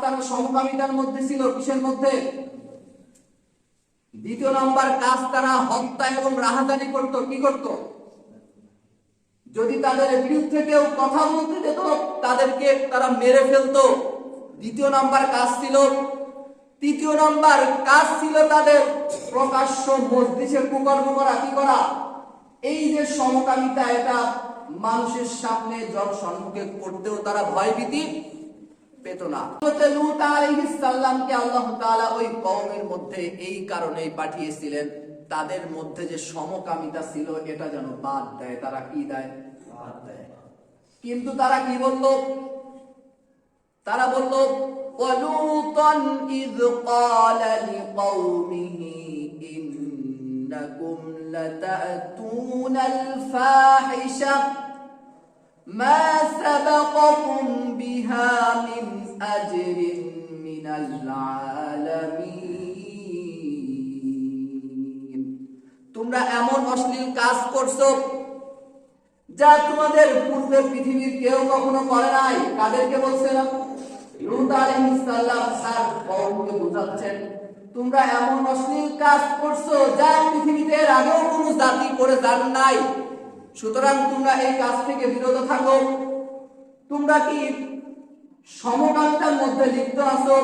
তারা সমকামিতার মধ্যে ছিল, কিসের মধ্যে? দ্বিতীয় নাম্বার, কাজ তারা হত্যা এবং রাহাজানি করত, কি করত? যদি তাদের বিরুদ্ধে কেউ কথা বলতে যেত, তাদেরকে তারা মেরে ফেলতো। দ্বিতীয় নাম্বার, কাজ ছিল। তৃতীয় নাম্বার, কাজ ছিল তাদের প্রকাশ্য মসজিষে কুকর্ম করা, কি করা? এই যে সমকামিতা, এটা মানুষের সামনে জন সম্মুখে করতেও তারা ভয়ভীতি। পেত না। লুত আলাইহিসসালামকে আল্লাহ তাআলা ওই কওমের মধ্যে এই কারণেই পাঠিয়েছিলেন, তাদের মধ্যে যে সমকামিতা ছিল এটা যেন বাদ দেয়। তারা কি দেয়? বাদ দেয়। কিন্তু তারা কি বলল? তারা বলল, ওয়ালুতান ইয ক্বালা লিকাওমিহি ইন্নাকুম লাতাতুনাল ফাহিশা। ما سبقكم بها من أجر من العالمين তোমরা এমন অশ্লীল কাজ করছো যা তোমাদের পূর্বে পৃথিবীর কেউ কখনো করে নাই কাদেরকে বলছে না লূত আলাইহিস সালাম তার কওমকে বোঝাচ্ছেন তোমরা এমন অশ্লীল কাজ করছো যা পৃথিবীতে এর আগেও কোনো জাতি করে জান নাই সুতরাং তোমরা এই কাজ থেকে বিরত থাকো। তোমরা কি সমকামিতার মধ্যে লিপ্ত আছো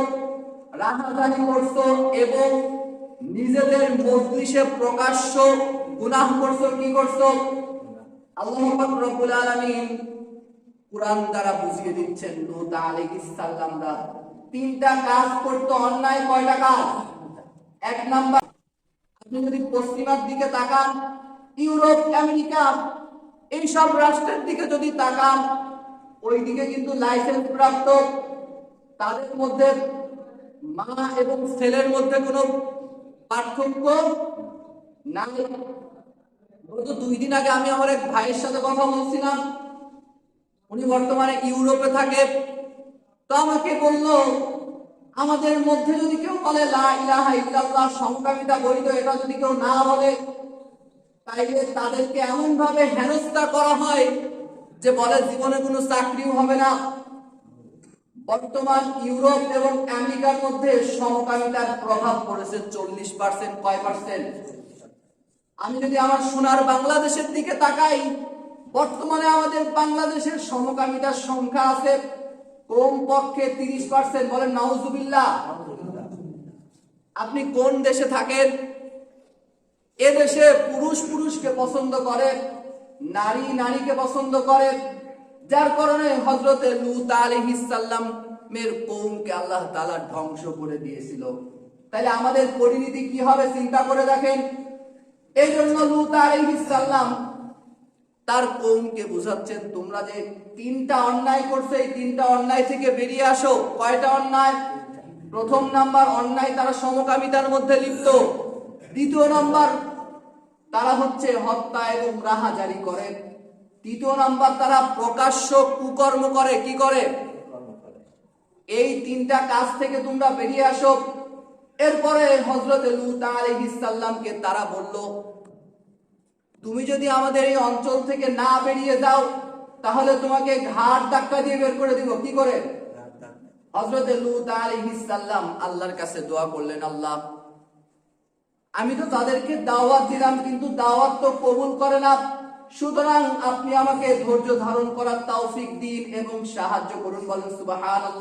রাহাজানি করছ এবং নিজেদের মজলিসে প্রকাশ্য গুনাহ করছ, কি করছ? আল্লাহ রব্বুল আলামিন কুরআন দ্বারা বুঝিয়ে দিচ্ছেন, লূত আলাইহিস সালামরা তিনটা কাজ করতো, অন্যায় কয়টা কাজ? এক নাম্বার, আপনি যদি পশ্চিমার দিকে তাকান ইউরোপ, আমেরিকা, এই সব রাষ্ট্রের দিকে যদি তাকান ওই দিকে কিন্তু লাইসেন্স প্রাপ্ত। তাদের মধ্যে মা এবং ছেলের মধ্যে কোনো পার্থক্য নাই। গত দুই দিন আগে আমি আমার এক ভাইয়ের সাথে কথা বলছিলাম। উনি বর্তমানে ইউরোপে থাকে। তো আমাকে বলল, আমাদের মধ্যে যদি কেউ বলে লা ইলাহা ইল্লাল্লাহ সমকামিতা বৈধ এটা যদি কেউ না বলে তাইলে তাদেরকে এমন ভাবে হেনস্থা করা হয় যে বলে জীবনে কোনো চাকরিও হবে না। বর্তমান ইউরোপ এবং আমেরিকার মধ্যে সমকামিতার প্রভাব পড়েছে চল্লিশ পার্সেন্ট কয় পার্সেন্ট। আমি যদি আমার সোনার বাংলাদেশের দিকে তাকাই, বর্তমানে আমাদের বাংলাদেশের সমকামিতার সংখ্যা আছে কম পক্ষে তিরিশ পার্সেন্ট। বলেন, নাউজুবিল্লাহ। আপনি কোন দেশে থাকেন? এ দেশে পুরুষ পুরুষকে পছন্দ করে, নারী নারীকে পছন্দ করে। যার কারণে হজরতে লুত কৌমকে আল্লাহ তাআলা ধ্বংস করে দিয়েছিল। তাহলে আমাদের পরিণতি কি হবে চিন্তা করে দেখেন। এই জন্য লুত আলাইহিস সালাম তার কৌমকে বুঝাচ্ছেন, তোমরা যে তিনটা অন্যায় করছে, এই তিনটা অন্যায় থেকে বেরিয়ে আসো। কয়টা অন্যায়? প্রথম নাম্বার, অন্যায় তারা সমকামিতার মধ্যে লিপ্ত। দ্বিতীয় নাম্বার তারা হচ্ছে হত্যা এবং রাহা জারি করে। তৃতীয় নাম্বার, তারা প্রকাশ্য কুকর্ম করে। কি করে? এই তিনটা কাজ থেকে তোমরা বেরিয়ে আসো। এরপরে হজরত লুত আলাইহিস তারা বলল, তুমি যদি আমাদের এই অঞ্চল থেকে না বেরিয়ে যাও, তাহলে তোমাকে ঘাট ধাক্কা দিয়ে বের করে দিব। কি করে? হজরত সালাম আল্লাহর কাছে দোয়া করলেন, আল্লাহ আমি তো তাদেরকে দাওয়াত দিলাম, কিন্তু দাওয়াত তো কবুল করে না। সুতরাং আপনি আমাকে ধৈর্য ধারণ করার তৌফিক দিন এবং সাহায্য করুন, বলেন সুবহানাল্লাহ।